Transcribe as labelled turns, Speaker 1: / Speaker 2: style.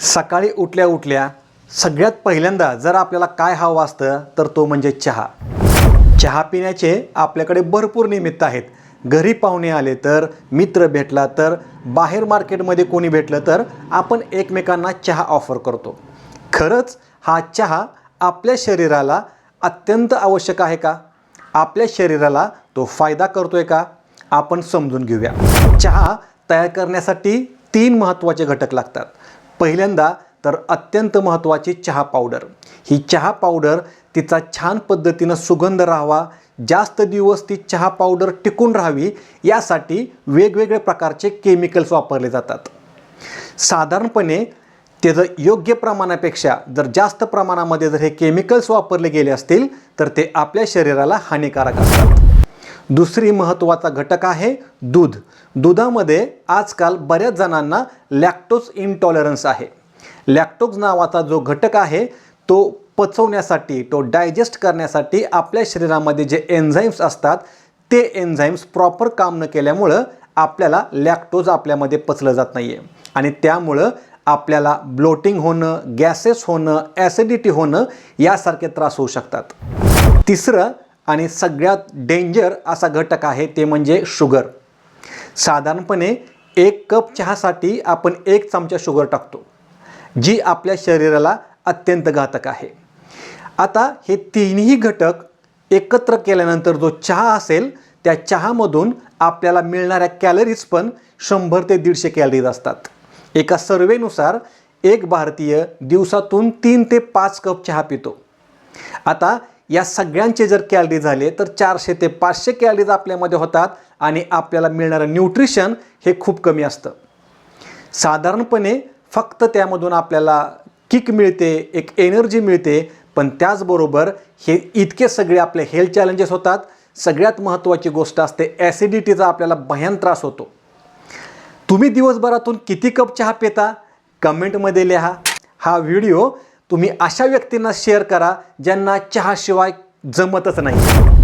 Speaker 1: सकाळी उठल्या उठल्या सगळ्यात पहिल्यांदा जर आपल्याला काय हवं असतं तर तो म्हणजे चहा. चहा पिण्याचे आपल्याकडे भरपूर निमित्त आहेत. घरी पाहुणे आले तर मित्र भेटला तर बाहेर मार्केटमध्ये कोणी भेटलं तर आपण एकमेकांना चहा ऑफर करतो. खरंच हा चहा आपल्या शरीराला अत्यंत आवश्यक आहे का? आपल्या शरीराला तो फायदा करतोय का? आपण समजून घेऊया. चहा तयार करण्यासाठी तीन महत्त्वाचे घटक लागतात. पहिल्यांदा तर अत्यंत महत्त्वाची चहा पावडर. ही चहा पावडर तिचा छान पद्धतीनं सुगंध राहावा जास्त दिवस ती चहा पावडर टिकून राहावी यासाठी वेगवेगळ्या प्रकारचे केमिकल्स वापरले जातात. साधारणपणे त्याचं योग्य प्रमाणापेक्षा जर जास्त प्रमाणामध्ये जर हे केमिकल्स वापरले गेले असतील तर ते आपल्या शरीराला हानिकारक असतात. दुसरी महत्त्वाचा घटक आहे दूध. दुधामध्ये आजकाल बऱ्याच जणांना लॅक्टोज इंटॉलरन्स आहे. लॅक्टोज नावाचा जो घटक आहे तो पचवण्यासाठी तो डायजेस्ट करण्यासाठी आपल्या शरीरामध्ये जे एन्झाईम्स असतात ते एन्झाईम्स प्रॉपर काम न केल्यामुळं आपल्याला लॅक्टोज आपल्यामध्ये पचलं जात नाही आहे आणि त्यामुळं आपल्याला ब्लोटिंग होणं गॅसेस होणं ॲसिडिटी होणं यासारखे त्रास होऊ शकतात. तिसरं आणि सगळ्यात डेंजर असा घटक आहे ते म्हणजे शुगर साधारणपणे एक कप चहासाठी आपण एक चमचा शुगर टाकतो जी आपल्या शरीराला अत्यंत घातक आहे. आता हे तिन्ही घटक एकत्र केल्यानंतर जो चहा असेल त्या चहामधून आपल्याला मिळणाऱ्या कॅलरीज पण शंभर ते दीडशे कॅलरीज असतात. एका सर्वेनुसार एक भारतीय दिवसातून तीन ते पाच कप चहा पितो. आता या सगळ्यांचे जर कॅलरी झाले तर चारशे ते पाचशे कॅलरीज आपल्यामध्ये होतात आणि आपल्याला मिळणारं न्यूट्रिशन हे खूप कमी असतं. साधारणपणे फक्त त्यामधून आपल्याला किक मिळते एक एनर्जी मिळते पण त्याचबरोबर हे इतके सगळे आपले हेल्थ चॅलेंजेस होतात. सगळ्यात महत्त्वाची गोष्ट असते ॲसिडिटीचा आपल्याला भयान त्रास होतो. तुम्ही दिवसभरातून किती कप चहा पिता? कमेंटमध्ये लिहा. हा व्हिडिओ तुम्ही अशा व्यक्तींना शेअर करा ज्यांना चहाशिवाय जमतच नाही.